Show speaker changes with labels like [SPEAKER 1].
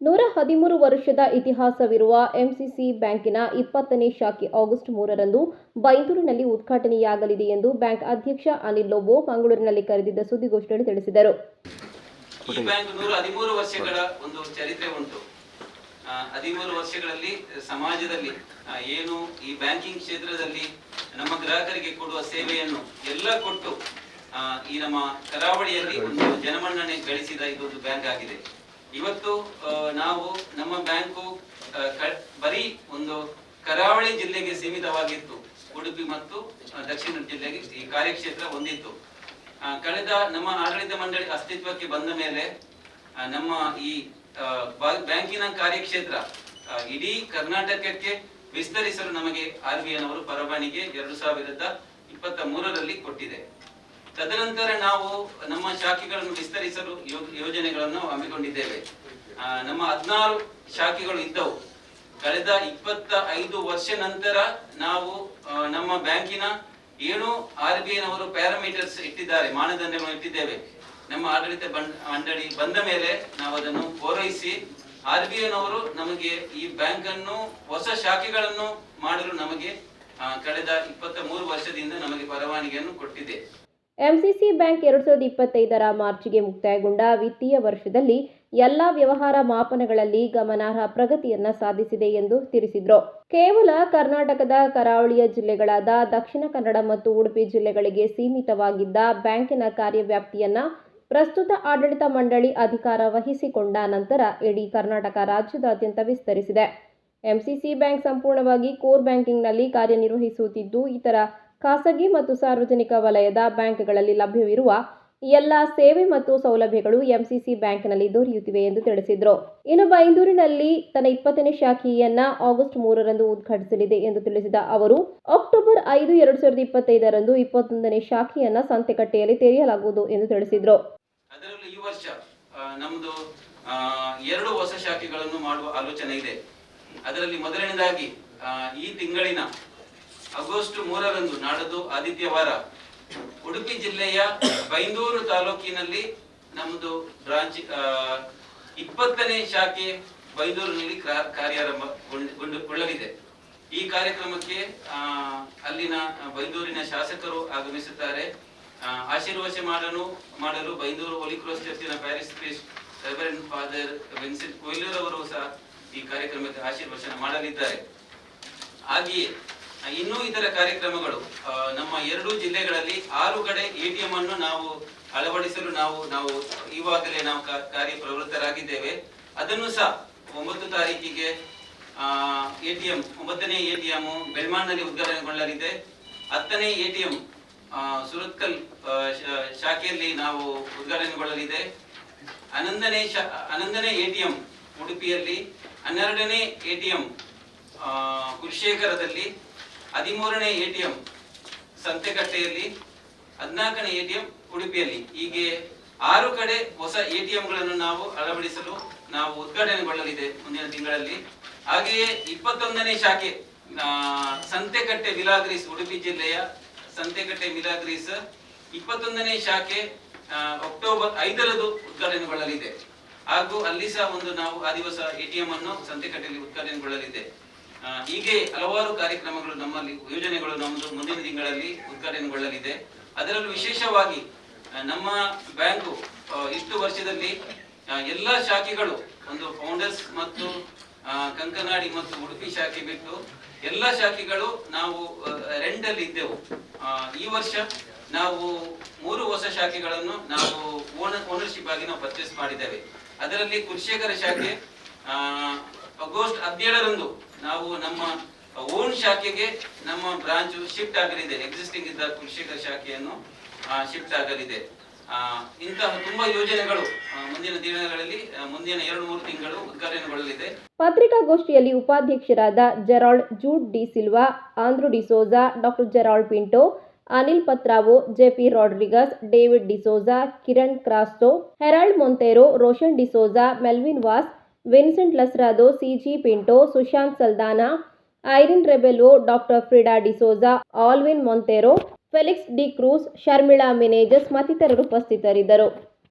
[SPEAKER 1] ನೂರ ಹದಿಮೂರು ವರ್ಷದ ಇತಿಹಾಸವಿರುವ ಎಂಸಿಸಿ ಬ್ಯಾಂಕಿನ ಇಪ್ಪತ್ತನೇ ಶಾಖೆ ಆಗಸ್ಟ್ ಮೂರರಂದು ಬೈಂದೂರಿನಲ್ಲಿ ಉದ್ಘಾಟನೆಯಾಗಲಿದೆ ಎಂದು ಬ್ಯಾಂಕ್ ಅಧ್ಯಕ್ಷ ಅನಿಲ್ ಲೋಬೋ ಮಂಗಳೂರಿನಲ್ಲಿ ಕರೆದಿದ್ದ ಸುದ್ದಿಗೋಷ್ಠಿಯಲ್ಲಿ ತಿಳಿಸಿದರು.
[SPEAKER 2] ಈ ಬ್ಯಾಂಕ್ ನೂರ ಹದಿಮೂರು ವರ್ಷಗಳ ಒಂದು ವರ್ಷಗಳಲ್ಲಿ ಸಮಾಜದಲ್ಲಿ ಏನು ಈ ಬ್ಯಾಂಕಿಂಗ್ ಕ್ಷೇತ್ರದಲ್ಲಿ ನಮ್ಮ ಗ್ರಾಹಕರಿಗೆ ಕೊಡುವ ಸೇವೆಯನ್ನು ಎಲ್ಲ ಕೊಟ್ಟು ಈ ನಮ್ಮ ಕರಾವಳಿಯಲ್ಲಿ ಒಂದು ಜನಮನ್ನಣೆ ಗಳಿಸಿದ ಇದೊಂದು ಬ್ಯಾಂಕ್ ಆಗಿದೆ. ಇವತ್ತು ನಾವು ನಮ್ಮ ಬ್ಯಾಂಕು ಬರೀ ಒಂದು ಕರಾವಳಿ ಜಿಲ್ಲೆಗೆ ಸೀಮಿತವಾಗಿತ್ತು. ಉಡುಪಿ ಮತ್ತು ದಕ್ಷಿಣ ಜಿಲ್ಲೆಗೆ ಈ ಕಾರ್ಯಕ್ಷೇತ್ರ ಹೊಂದಿತ್ತು. ಕಳೆದ ನಮ್ಮ ಆಡಳಿತ ಮಂಡಳಿ ಅಸ್ತಿತ್ವಕ್ಕೆ ಬಂದ ಮೇಲೆ ನಮ್ಮ ಈ ಬ್ಯಾಂಕಿನ ಕಾರ್ಯಕ್ಷೇತ್ರ ಇಡೀ ಕರ್ನಾಟಕಕ್ಕೆ ವಿಸ್ತರಿಸಲು ನಮಗೆ ಆರ್ ಬಿ ಐನವರು ಪರವಾನಿಗೆ ಎರಡು ಸಾವಿರದ ಇಪ್ಪತ್ತ ಮೂರರಲ್ಲಿ ಕೊಟ್ಟಿದೆ. ತದನಂತರ ನಾವು ನಮ್ಮ ಶಾಖೆಗಳನ್ನು ವಿಸ್ತರಿಸಲು ಯೋಜನೆಗಳನ್ನು ಹಮ್ಮಿಕೊಂಡಿದ್ದೇವೆ. ನಮ್ಮ ಹದಿನಾರು ಶಾಖೆಗಳು ಇದ್ದವು. ಕಳೆದ ಇಪ್ಪತ್ತ ಐದು ವರ್ಷ ನಂತರ ನಾವು ನಮ್ಮ ಬ್ಯಾಂಕಿನ ಏನು ಆರ್ ಬಿ ಐನವರು ಪ್ಯಾರಾಮೀಟರ್ಸ್ ಇಟ್ಟಿದ್ದಾರೆ, ಮಾನದಂಡಗಳನ್ನು ಇಟ್ಟಿದ್ದೇವೆ. ನಮ್ಮ ಆಡಳಿತ ಮಂಡಳಿ ಬಂದ ಮೇಲೆ ನಾವು ಅದನ್ನು ಪೂರೈಸಿ, ಆರ್ ಬಿ ಐನವರು ನಮಗೆ ಈ ಬ್ಯಾಂಕ್ ಅನ್ನು ಹೊಸ ಶಾಖೆಗಳನ್ನು ಮಾಡಲು ನಮಗೆ ಕಳೆದ ಇಪ್ಪತ್ತ ಮೂರು ವರ್ಷದಿಂದ ನಮಗೆ ಪರವಾನಗಿಯನ್ನು ಕೊಟ್ಟಿದೆ.
[SPEAKER 1] ಎಂಸಿಸಿ ಬ್ಯಾಂಕ್ ಎರಡು ಸಾವಿರದ ಇಪ್ಪತ್ತೈದರ ಮಾರ್ಚ್ಗೆ ಮುಕ್ತಾಯಗೊಂಡ ವಿತ್ತೀಯ ವರ್ಷದಲ್ಲಿ ಎಲ್ಲ ವ್ಯವಹಾರ ಮಾಪನಗಳಲ್ಲಿ ಗಮನಾರ್ಹ ಪ್ರಗತಿಯನ್ನ ಸಾಧಿಸಿದೆ ಎಂದು ತಿಳಿಸಿದರು. ಕೇವಲ ಕರ್ನಾಟಕದ ಕರಾವಳಿಯ ಜಿಲ್ಲೆಗಳಾದ ದಕ್ಷಿಣ ಕನ್ನಡ ಮತ್ತು ಉಡುಪಿ ಜಿಲ್ಲೆಗಳಿಗೆ ಸೀಮಿತವಾಗಿದ್ದ ಬ್ಯಾಂಕಿನ ಕಾರ್ಯವ್ಯಾಪ್ತಿಯನ್ನ ಪ್ರಸ್ತುತ ಆಡಳಿತ ಮಂಡಳಿ ಅಧಿಕಾರ ವಹಿಸಿಕೊಂಡ ನಂತರ ಇಡೀ ಕರ್ನಾಟಕ ರಾಜ್ಯದಾದ್ಯಂತ ವಿಸ್ತರಿಸಿದೆ. ಎಂಸಿಸಿ ಬ್ಯಾಂಕ್ ಸಂಪೂರ್ಣವಾಗಿ ಕೋರ್ ಬ್ಯಾಂಕಿಂಗ್ನಲ್ಲಿ ಕಾರ್ಯನಿರ್ವಹಿಸುತ್ತಿದ್ದು, ಇತರ ಖಾಸಗಿ ಮತ್ತು ಸಾರ್ವಜನಿಕ ವಲಯದ ಬ್ಯಾಂಕ್ಗಳಲ್ಲಿ ಲಭ್ಯವಿರುವ ಎಲ್ಲ ಸೇವೆ ಮತ್ತು ಸೌಲಭ್ಯಗಳು ಎಂಸಿಸಿ ಬ್ಯಾಂಕ್ನಲ್ಲಿ ದೊರೆಯುತ್ತಿವೆ ಎಂದು ತಿಳಿಸಿದರು. ಇನ್ನು ಬೈಂದೂರಿನಲ್ಲಿ ತನ್ನ ಇಪ್ಪತ್ತನೇ ಶಾಖೆಯನ್ನ ಆಗಸ್ಟ್ ಮೂರರಂದು ಉದ್ಘಾಟಿಸಲಿದೆ ಎಂದು ತಿಳಿಸಿದ ಅವರು, ಅಕ್ಟೋಬರ್ ಐದು ಎರಡು ಸಾವಿರದ ಇಪ್ಪತ್ತೈದರಂದು ಇಪ್ಪತ್ತೊಂದನೇ ಶಾಖೆಯನ್ನ ಸಂತೆಕಟ್ಟೆಯಲ್ಲಿ ತೆರೆಯಲಾಗುವುದು ಎಂದು ತಿಳಿಸಿದರು.
[SPEAKER 2] ಎರಡು ಹೊಸ ಶಾಖೆಗಳನ್ನು ಮಾಡುವ ಆಲೋಚನೆ ಇದೆ. ಅದರಲ್ಲಿ ಮೊದಲನೇದಾಗಿ ಈ ತಿಂಗಳಿನ ಆಗಸ್ಟ್ ಮೂರರಂದು ನಾಡದು ಆದಿತ್ಯವಾರ ಉಡುಪಿ ಜಿಲ್ಲೆಯ ಬೈಂದೂರು ತಾಲೂಕಿನಲ್ಲಿ ನಮ್ಮದು ಬ್ರಾಂಚ್ ಇಪ್ಪತ್ತನೇ ಶಾಖೆ ಬೈಂದೂರಿನಲ್ಲಿ ಕ್ರಾ- ಕಾರ್ಯಾರಂಭಗೊಳ್ಳಲಿದೆ ಈ ಕಾರ್ಯಕ್ರಮಕ್ಕೆ ಅಲ್ಲಿನ ಬೈಂದೂರಿನ ಶಾಸಕರು ಆಗಮಿಸುತ್ತಾರೆ. ಆ, ಆಶೀರ್ವಚ ಮಾಡಲು ಮಾಡಲು ಬೈಂದೂರು ಹೋಲಿ ಕ್ರಾಸ್ ಚರ್ಚಿನ ಪ್ಯಾರಿಸ್ ಫಾದರ್ ವಿನ್ಸೆಂಟ್ ಕೊಯ್ಲೂರ್ ಅವರು ಸಹ ಈ ಕಾರ್ಯಕ್ರಮಕ್ಕೆ ಆಶೀರ್ವಚನ ಮಾಡಲಿದ್ದಾರೆ. ಹಾಗೆಯೇ ಇನ್ನೂ ಇತರ ಕಾರ್ಯಕ್ರಮಗಳು ನಮ್ಮ ಎರಡು ಜಿಲ್ಲೆಗಳಲ್ಲಿ ಆರು ಕಡೆ ಎಟಿಎಂ ಅನ್ನು ನಾವು ಅಳವಡಿಸಲು ನಾವು ನಾವು ಈವಾಗಲೇ ನಾವು ಕಾರ್ಯಪ್ರವೃತ್ತರಾಗಿದ್ದೇವೆ. ಅದನ್ನು ಸಹ ಒಂಬತ್ತು ತಾರೀಕಿಗೆ ಎಟಿಎಂ ಒಂಬತ್ತನೇ ಎಟಿಎಂ ಬೆಳ್ಮಾನ್ನಲ್ಲಿ ಉದ್ಘಾಟನೆಗೊಳ್ಳಲಿದೆ. ಹತ್ತನೇ ಎಟಿಎಂ ಸುರತ್ಕಲ್ ಶಾಖೆಯಲ್ಲಿ ನಾವು ಉದ್ಘಾಟನೆಗೊಳ್ಳಲಿದೆ. ಹನ್ನೊಂದನೇ ಶಾ, ಹನ್ನೊಂದನೇ ಎಟಿಎಂ ಉಡುಪಿಯಲ್ಲಿ, ಹನ್ನೆರಡನೇ ಎಟಿಎಂ ಕುರುಶೇಖರದಲ್ಲಿ ಹದಿಮೂರನೇ ಎಟಿಎಂ ಸಂತೆಕಟ್ಟೆಯಲ್ಲಿ, ಹದಿನಾಲ್ಕನೇ ಎಟಿಎಂ ಉಡುಪಿಯಲ್ಲಿ. ಹೀಗೆ ಆರು ಕಡೆ ಹೊಸ ಎಟಿಎಂಗಳನ್ನು ನಾವು ಅಳವಡಿಸಲು ನಾವು ಉದ್ಘಾಟನೆಗೊಳ್ಳಲಿದೆ ಮುಂದಿನ ತಿಂಗಳಲ್ಲಿ. ಹಾಗೆಯೇ ಇಪ್ಪತ್ತೊಂದನೇ ಶಾಖೆ ಸಂತೆಕಟ್ಟೆ ಮಿಲಾಗ್ರೀಸ್ ಉಡುಪಿ ಜಿಲ್ಲೆಯ ಸಂತೆಕಟ್ಟೆ ಮಿಲಾಗ್ರೀಸ್ ಇಪ್ಪತ್ತೊಂದನೇ ಶಾಖೆ ಅಕ್ಟೋಬರ್ ಐದರದು ಉದ್ಘಾಟನೆಗೊಳ್ಳಲಿದೆ. ಹಾಗೂ ಅಲ್ಲಿ ಸಹ ಒಂದು ನಾವು ಆ ದಿವಸ ಎಟಿಎಂ ಅನ್ನು ಸಂತೆಕಟ್ಟೆಯಲ್ಲಿ ಉದ್ಘಾಟನೆಗೊಳ್ಳಲಿದೆ. ಹೀಗೆ ಹಲವಾರು ಕಾರ್ಯಕ್ರಮಗಳು ನಮ್ಮಲ್ಲಿ, ಯೋಜನೆಗಳು ನಮ್ಮದು ಮುಂದಿನ ತಿಂಗಳಲ್ಲಿ ಉದ್ಘಾಟನೆಗೊಳ್ಳಲಿದೆ. ಅದರಲ್ಲೂ ವಿಶೇಷವಾಗಿ ನಮ್ಮ ಬ್ಯಾಂಕು ಇಷ್ಟು ವರ್ಷದಲ್ಲಿ ಎಲ್ಲ ಶಾಖೆಗಳು, ಒಂದು ಫೌಂಡರ್ಸ್ ಮತ್ತು ಕಂಕನಾಡಿ ಮತ್ತು ಉಡುಪಿ ಶಾಖೆ ಬಿಟ್ಟು, ಎಲ್ಲ ಶಾಖೆಗಳು ನಾವು ರೆಂಟ್ ಅಲ್ಲಿ ಇದ್ದೆವು. ಈ ವರ್ಷ ನಾವು ಮೂರು ಹೊಸ ಶಾಖೆಗಳನ್ನು ನಾವು ಓನರ್ಶಿಪ್ ಆಗಿ ನಾವು ಪರ್ಚೇಸ್ ಮಾಡಿದ್ದೇವೆ. ಅದರಲ್ಲಿ ಕುಲಶೇಖರ ಶಾಖೆ ಆಗಸ್ಟ್ ಹದಿನೇಳರಂದು ನಾವು ನಮ್ಮ ಓನ್ ಶಾಖೆಗೆ ನಮ್ಮ ಬ್ರಾಂಚ್ ಶಿಫ್ಟ್ ಆಗಲಿದೆ ಎಕ್ಸಿಸ್ಟಿಂಗ್ ಇದ್ದ ಕೃಷಿಕರ ಶಾಖೆಯನ್ನು ಶಿಫ್ಟ್ ಆಗಲಿದೆ. ಇಂತಹ ತುಂಬಾ ಯೋಜನೆಗಳು ಮುಂದಿನ ದಿನಗಳಲ್ಲಿ ಮುಂದಿನ ಎರಡು ಮೂರು ತಿಂಗಳು ಉದ್ಘಾಟನೆಗೊಳ್ಳಲಿದೆ.
[SPEAKER 1] ಪತ್ರಿಕಾಗೋಷ್ಠಿಯಲ್ಲಿ ಉಪಾಧ್ಯಕ್ಷರಾದ Gerald Jude D Silva, Andrew D'Souza doctor Gerald Pinto, Anil Patrao JP Rodrigues, David D'Souza Kiran Crasta Harold Monteiro, Roshan D'Souza Melvin Vas Vincent Lasrado, CG Pinto, Sushant Saldanha, Irene Rebello doctor Frida D'Souza Alvin Monteiro, Felix D Cruz, Sharmila Menezes ಮತ್ತಿತರರು ಉಪಸ್ಥಿತರಿದ್ದರು.